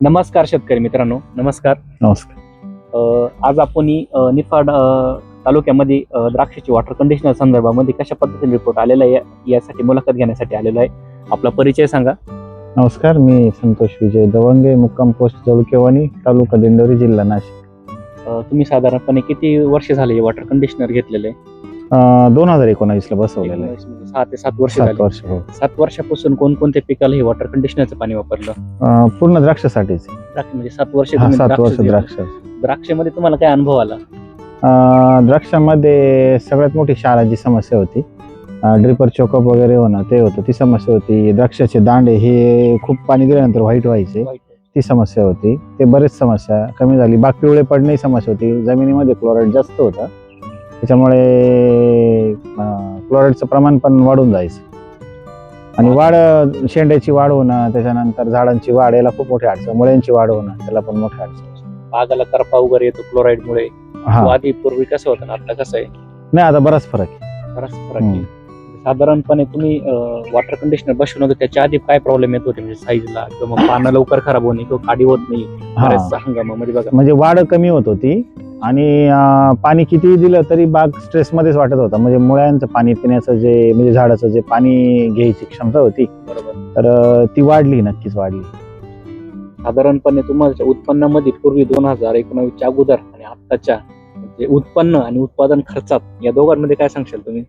नमस्कार शेतकरी मित्रांनो नमस्कार. नमस्कार. अ, आज आपण ही, अ, निफाड अ, तालुक्यामध्ये अ, द्राक्षाची वॉटर कंडिशनर संदर्भामध्ये कशा पद्धतीने रिपोर्ट आलेला आहे या- यासाठी मुलाखत घेण्यासाठी आलेलो आहे. आपला परिचय सांगा. नमस्कार मी संतोष विजय दवंगे मुक्काम पोस्ट जळुकेवानी तालुका दिंडोरी जिल्हा नाशिक. अ, तुम्ही साधारणपणे किती वर्ष झाले वॉटर कंडिशनर घेतलेलं आहे? दोन हजार एकोणावीस ला बसवलेलं आहे. सहा ते सात वर्ष सात झाले. वर्ष हो. सात वर्षापासून कोणकोणत्या पिकाला हे वॉटर कंडिशनरचं पाणी वापरलं? अं, पूर्ण द्राक्षासाठीच. द्राक्ष म्हणजे सात वर्ष हा तुम्ही सात द्राक्ष वर्ष दिलं. द्राक्ष. द्राक्षामध्ये तुम्हाला काय अनुभव आला? अं, द्राक्षामध्ये सगळ्यात मोठी क्षाराची समस्या होती ड्रिपर चोकअप वगैरे होणं ते होतं. ती समस्या होती. द्राक्षाचे दांडे हे खूप पाणी दिल्यानंतर व्हाईट व्हायचे. ती समस्या होती. ते बरेच समस्या कमी झाली. बाग पिवळे पडणे ही समस्या होती. जमिनीमध्ये क्लोराईड जास्त होतं. त्याच्यामुळे क्लोराईडचं प्रमाण पण वाढून जायचं. आणि वाढ शेंड्याची वाढ होणं त्याच्यानंतर झाडांची वाढ याला खूप मोठी अडचण मुळ्यांची वाढ होणं त्याला पण मोठी अडचण. बागाला करपा वगैरे येतो क्लोराईड मुळे तो हा आधी पूर्वी कसं होतं ना आता कसं आहे? नाही आता बराच फरक आहे. बराच फरक आहे. साधारणपणे तुम्ही वॉटर कंडिशनर बसवून होते त्याच्या आधी काय प्रॉब्लेम येत होते? म्हणजे साईजला किंवा मग पानं लवकर खराब होणे किंवा काडी होत नाही बऱ्याच हंगामामध्ये बघा. म्हणजे वाढ कमी होत होती आणि पाणी किती दिलं तरी बाग स्ट्रेसमध्येच वाटत होता. म्हणजे मुळ्यांचं पाणी पिण्याचं जे म्हणजे झाडाचं जे पाणी घ्यायची क्षमता होती तर ती वाढली नक्कीच वाढली. साधारणपणे तुम्हाला उत्पन्नामध्ये पूर्वी दोन हजार एकोणावीसच्या अगोदर आणि आत्ताच्या म्हणजे उत्पन्न आणि उत्पादन खर्चात या दोघांमध्ये काय सांगशाल तुम्ही?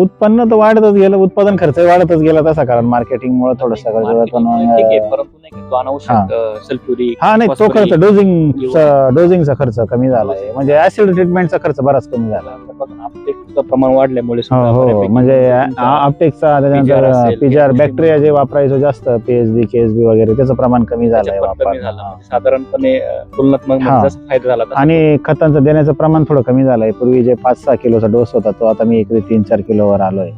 उत्पन्न तर वाढतच गेलं उत्पादन खर्च वाढतच गेला तसा कारण मार्केटिंग मुळे थोडं सगळं Marketing मुळे ठीक आहे, परंतु नाही तो हा. नाही तो खर्च डोजिंग डोजिंगचा खर्च कमी झालाय म्हणजे ऍसिड ट्रीटमेंटचा खर्च बराच कमी झाला प्रमाण वाढल्यामुळे हो हो. म्हणजे अपटेकचा PGR त्याच्यानंतर पीजीआर बॅक्टेरिया जे वापरायचो जास्त पीएचबी केएसबी वगैरे त्याचं प्रमाण कमी वापर झाला. म्हणजे साधारणपणे तुलनात्मक. जसा फायदा झाला आणि खतांचं देण्याचं प्रमाण थोडं कमी झालंय पूर्वी जे पाच सहा किलोचा डोस होता तो आता मी इकडे तीन चार किलोवर आलोय.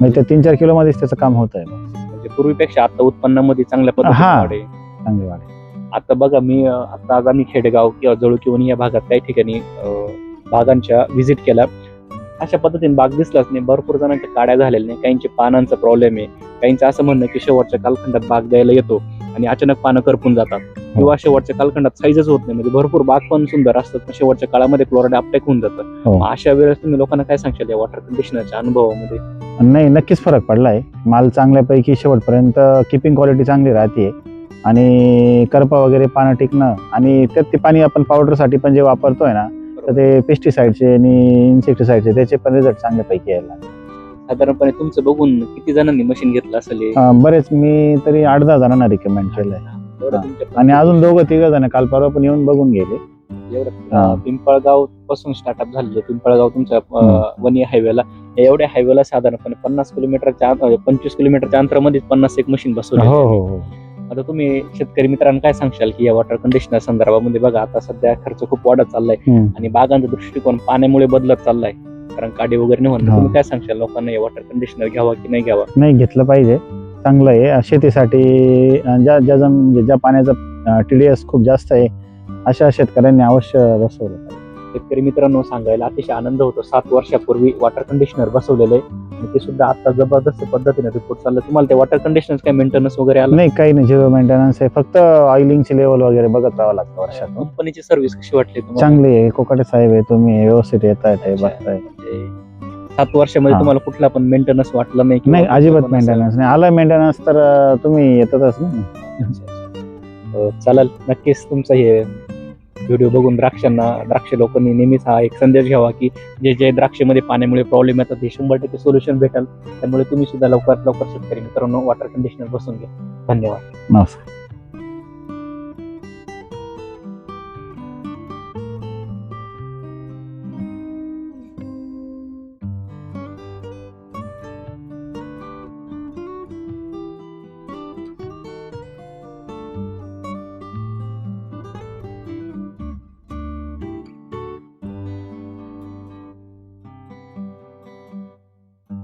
म्हणजे त्या तीन चार किलो मध्येच त्याचं काम होत आहे म्हणजे पूर्वीपेक्षा आता उत्पन्नामध्ये चांगल्या पद्धतीने हा. वाढ आहे. चांगली वाढ आता बघा मी अं, आता आज आम्ही खेडेगाव किंवा जळू किंवा या भागात काही ठिकाणी अं, बागांच्या व्हिजिट केला. अशा पद्धतीने बाग दिसलाच नाही. भरपूर जणांच्या काड्या झालेल्या नाही. काहींचे पानांचा प्रॉब्लेम आहे. काहींचं असं म्हणणं की शेवटच्या कालखंडात बाग द्यायला येतो आणि अचानक पानं करपून जातात. किंवा शेवटच्या कालखंडात साईजच होत नाही. म्हणजे भरपूर बाग पण सुंदर असतात पण शेवटच्या काळामध्ये क्लोराईड अपटेक होऊन जातं. हो. अशा वेळेस तुम्ही लोकांना काय सांगशाल या वॉटर कंडिशनरच्या अनुभवामध्ये? नाही नक्कीच फरक पडलाय. माल चांगल्यापैकी शेवटपर्यंत किपिंग क्वालिटी चांगली राहते आणि करपा वगैरे पानं टिकणं आणि त्यात ते पाणी आपण पावडरसाठी पण जे वापरतोय ना तर ते पेस्टिसाइडचे आणि इन्सेक्टिसाइडचे त्याचे पण रिझल्ट चांगल्यापैकी यायला. साधारणपणे तुमचं बघून किती जणांनी मशीन घेतलं असेल हे? बरेच. मी तरी आठ दहा जणांना रिकमेंड केलंय. एवढं हा. तुमच्या आणि अजून दोघं तिघ जण काल परवा पण येऊन बघून गेले. हा. पिंपळगावपासून स्टार्टअप झालेलं पिंपळगाव तुमच्या अं, वनी हायवेला एवढ्या हायवेला साधारणपणे पन्नास किलोमीटरच्या आत- अं, पंचवीस किलोमीटरच्या अंतरामध्ये पन्नास एक मशीन बसवली. हो हो हो. आता तुम्ही शेतकरी मित्रांना काय सांगशाल की या वॉटर कंडिशनर संदर्भामध्ये बघा आता सध्या खर्च खूप वाढत चाललाय हम्म. आणि बागांचा दृष्टिकोन पाण्यामुळे बदलत चाललाय. कारण काडी वगैरे नाही हा. तुम्ही काय सांगशाल लोकांना या वॉटर कंडिशनर घ्यावा की नाही घ्यावा? नाही घेतलं पाहिजे. चांगलं आहे. शेतीसाठी ज्या ज्या जम- म्हणजे ज्या पाण्याचा टीडीएस खूप जास्त आहे अशा शेतकऱ्यांनी अवश्य बसवलं शेतकरी मित्रांनो सांगायला अतिशय आनंद होतो. सात वर्षापूर्वी वॉटर कंडिशनर बसवलेलं आहे. आणि ते सुद्धा आता जबरदस्त पद्धतीने रिपोर्ट चाललं. तुम्हाला ते वॉटर कंडिशनर काय मेंटेनन्स वगैरे आलं? नाही काही नाही. झिरो मेंटेनन्स आहे. फक्त ऑइलिंगची लेवल वगैरे बघत राहावं लागतं वर्षातून. कंपनीची सर्व्हिस कशी वाटली चांगली आहे. कोकाटे साहेब आहे तुम्ही व्यवस्थित येत आहे. बघताय म्हणजे सात वर्षामध्ये हा. तुम्हाला कुठला पण मेंटेनन्स वाटला नाही किंवा नाही अजिबात कुठलं पण असं- मेंटेनन्स नाही. आला मेंटेनन्स तर अं, तुम्ही येतातच ना. अच्छा, अच्छा. अं, चालेल. नक्कीच तुमचं हे व्हिडिओ बघून द्राक्षांना द्राक्ष लोकांनी नेहमीच हा एक संदेश घ्यावा की जे जे द्राक्षामध्ये पाण्यामुळे प्रॉब्लेम येतात हे शंभर टक्के सोल्युशन भेटेल. त्यामुळे तुम्ही सुद्धा लवकरात लवकर शेतकरी मित्रांनो वॉटर कंडिशनर बसून घ्या. धन्यवाद. नमस्कार.